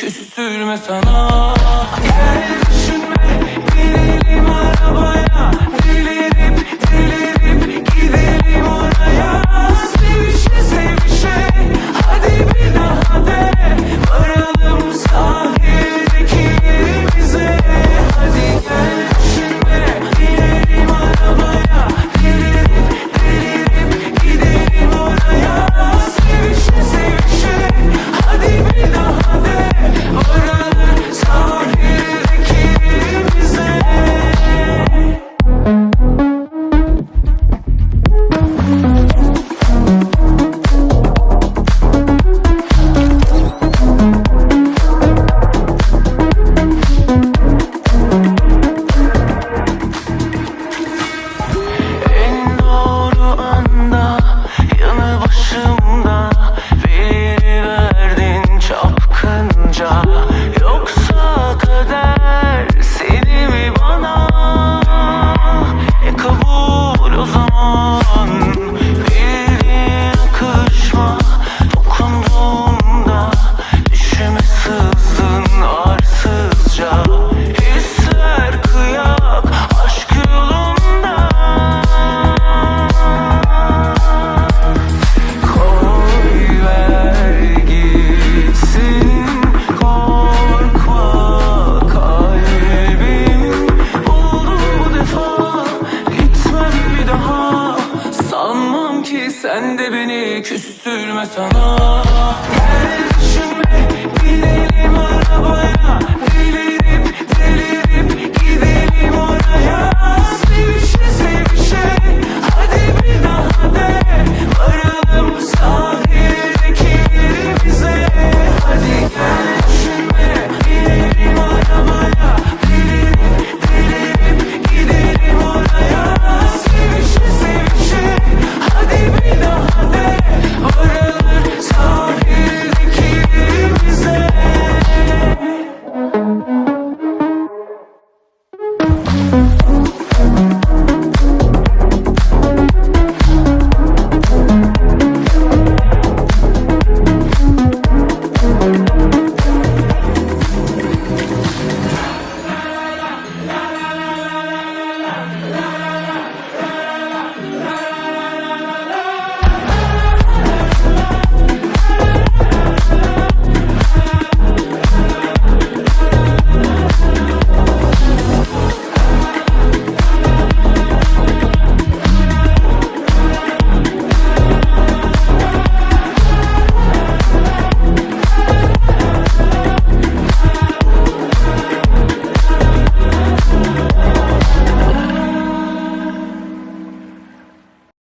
Küstürme sana. Gel düşünme Binelim arabaya. sen de beni küstürme sana. Gel düşünme gidelim arabaya.